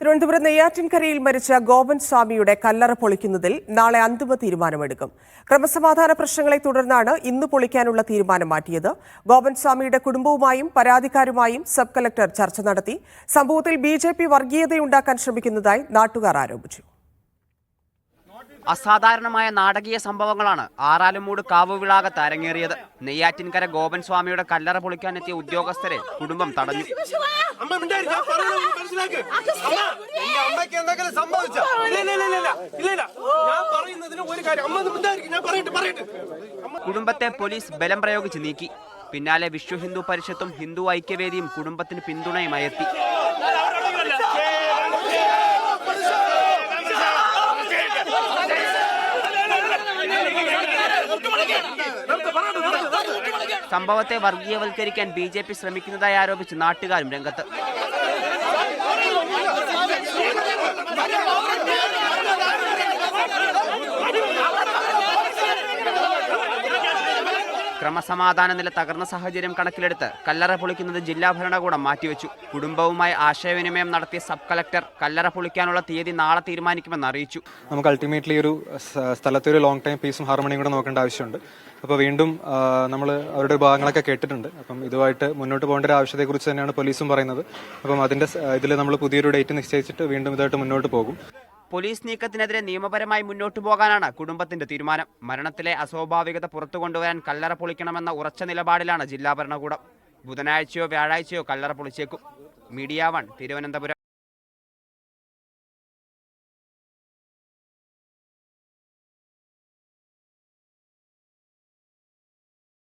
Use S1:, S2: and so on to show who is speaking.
S1: തിരുവനന്തപുരം നെയ്യാറ്റിൻകരയിൽ മരിച്ച ഗോപൻ സ്വാമിയുടെ കല്ലറ പൊളിക്കുന്നതിൽ നാളെ അന്തിമ തീരുമാനമെടുക്കും. ക്രമസമാധാന പ്രശ്നങ്ങളെ തുടർന്നാണ് ഇന്ന് പൊളിക്കാനുള്ള തീരുമാനം മാറ്റിയത്. ഗോപൻ സ്വാമിയുടെ കുടുംബവുമായും പരാതിക്കാരുമായും സബ് കലക്ടർ ചർച്ച നടത്തി. സംഭവത്തിൽ ബി ജെ പി വർഗീയതയുണ്ടാക്കാൻ ശ്രമിക്കുന്നതായി നാട്ടുകാർ ആരോപിച്ചു.
S2: അസാധാരണമായ നാടകീയ സംഭവങ്ങളാണ് ആറാലുമൂട് കാവുവിളാകത്ത് അരങ്ങേറിയത്. നെയ്യാറ്റിൻകര ഗോപൻ സ്വാമിയുടെ കല്ലറ പൊളിക്കാനെത്തിയ ഉദ്യോഗസ്ഥരെ കുടുംബം തടഞ്ഞു.
S3: അമ്മ മനസ്സിലാക്ക്. എന്റെ അമ്മയ്ക്ക് എന്തെങ്കിലും സംഭവിച്ചോ? ഇല്ല, ഇല്ല, ഇല്ല, ഇല്ല, ഇല്ല, ഇല്ല. ഞാൻ പറയുന്നതിന് ഒരു കാര്യം. അമ്മ ഞാൻ പറയട്ടെ പറയട്ടെ.
S2: കുടുംബത്തെ പോലീസ് ബലം പ്രയോഗിച്ച് നീക്കി. പിന്നാലെ വിശ്വ ഹിന്ദു പരിഷത്തും ഹിന്ദു ഐക്യവേദിയും കുടുംബത്തിന് പിന്തുണയുമായി എത്തി. സംഭവത്തെ വർഗീയവൽക്കരിക്കാൻ ബി ജെ പി ശ്രമിക്കുന്നതായി ആരോപിച്ച് നാട്ടുകാരും രംഗത്ത്. ക്രമസമാധാന നില തകർന്ന സാഹചര്യം കണക്കിലെടുത്ത് കല്ലറ പൊളിക്കുന്നത് ജില്ലാ ഭരണകൂടം മാറ്റിവെച്ചു. കുടുംബവുമായി ആശയവിനിമയം നടത്തിയ സബ് കളക്ടർ കല്ലറ പൊളിക്കാനുള്ള തീയതി നാളെ തീരുമാനിക്കുമെന്ന് അറിയിച്ചു.
S4: നമുക്ക് അൾട്ടിമേറ്റ്ലി ഒരു സ്ഥലത്തെ ഒരു ലോങ് ടൈം പീസും ഹാർമണിയും കൂടെ നോക്കേണ്ട ആവശ്യമുണ്ട്. അപ്പോൾ വീണ്ടും നമ്മൾ അവരുടെ ഭാഗങ്ങളൊക്കെ കേട്ടിട്ടുണ്ട്. അപ്പം ഇതുമായിട്ട് മുന്നോട്ട് പോകേണ്ട ഒരു ആവശ്യത്തെക്കുറിച്ച് തന്നെയാണ് പോലീസും പറയുന്നത്. അപ്പം അതിന്റെ ഇതിൽ നമ്മൾ പുതിയൊരു ഡേറ്റ് നിശ്ചയിച്ചിട്ട് വീണ്ടും ഇതായിട്ട് മുന്നോട്ട് പോകും.
S2: പോലീസ് നീക്കത്തിനെതിരെ നിയമപരമായി മുന്നോട്ടു പോകാനാണ് കുടുംബത്തിന്റെ തീരുമാനം. മരണത്തിലെ അസ്വാഭാവികത പുറത്തു കൊണ്ടുവരാൻ കല്ലറ പൊളിക്കണമെന്ന ഉറച്ച നിലപാടിലാണ് ജില്ലാ ഭരണകൂടം. ബുധനാഴ്ചയോ വ്യാഴാഴ്ചയോ കല്ലറ പൊളിച്ചേക്കും. Media one Thiruvananthapuram.